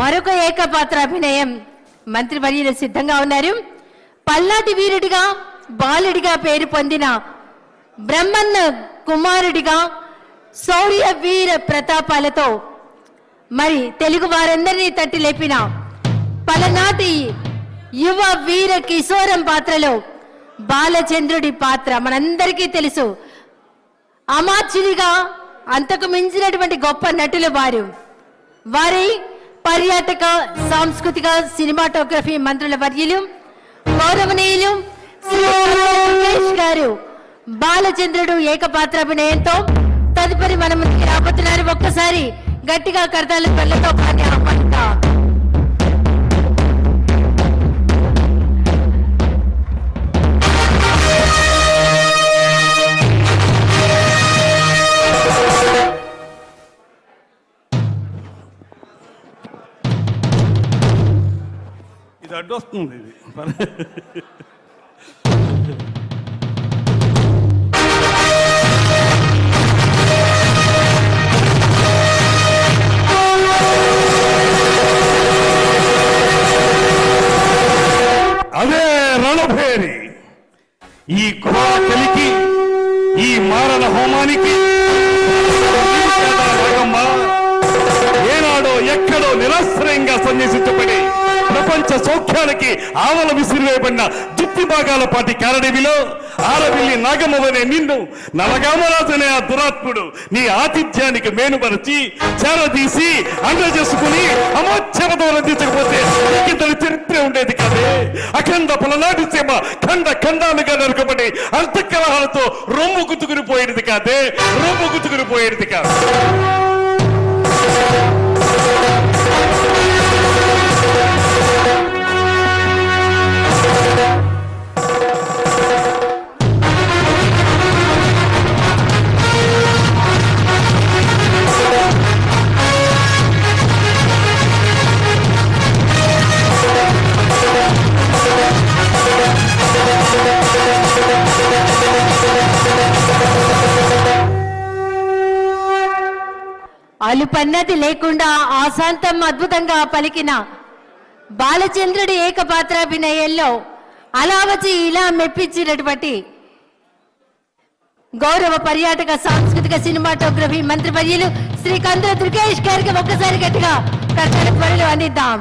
మరొక ఏకపాత్ర అభినయం. మంత్రి వర్యులు సిద్ధంగా ఉన్నారు. పల్నాటి వీరుడిగా బాలుడిగా పేరు పొందిన బ్రహ్మన్న కుమారుడిగా శౌర్య వీర ప్రతాపాలతో మరి తెలుగు వారందరినీ తట్టి లేపిన పలనాటి యువ వీర కిశోరం పాత్రలో బాలచంద్రుడి పాత్ర మనందరికీ తెలుసు. అమాత్యునిగా అంతకు మించినటువంటి గొప్ప నటులు వారు. వారి పర్యాటక సాంస్కృతిక సినిమాటోగ్రఫీ మంత్రుల వర్యులు గౌరవనీయులు గారు. బాలచంద్రుడు ఏకపాత్రాభినయంతో తదుపరి మన ముందుకు రాబోతున్నారు. ఒక్కసారి గట్టిగా కడతాల పళ్ళతో పాటి ఆహ్వానిద్దాం ఇది అడ్డొస్తుంది ఇది అదే రణభేరి. ఈ క్రూర ఈ మారణ హోమానికి ఏనాడో ఎక్కడో నిరాశ్రయంగా సన్యసించబడి ప్రపంచ సౌఖ్యానికి ఆవల విసిరివేయబడిన దుప్పి భాగాల పాటి కారడివిలో ఆరవిల్లి నాగమవనే నిన్ను నలగామరాజనే ఆ దురాత్ముడు నీ ఆతిథ్యానికి మేనుపరచి చేరదీసి అండ చేసుకుని అమోచ్చమతో రందించకపోతే ఇంతటి చరిత్ర ఉండేది కాదే. అఖండ పలనాటి సీమ ఖండ ఖండాలుగా నరకబడి అంతఃకలహాలతో రొమ్ము గుతుకుని పోయేది కాదే. రొమ్ము గుతుకుని పోయేది కాదు. అలుపన్నది లేకుండా ఆశాంతం అద్భుతంగా పలికిన బాలచంద్రుడి ఏకపాత్రాభినయంలో అలా వచ్చి ఇలా మెప్పించినటువంటి గౌరవ పర్యాటక సాంస్కృతిక సినిమాటోగ్రఫీ మంత్రి వర్యులు శ్రీ కందుల దుర్గేష్ గారికి ఒక్కసారి గట్టిగా కర్తల త్వరలో అందిద్దాం.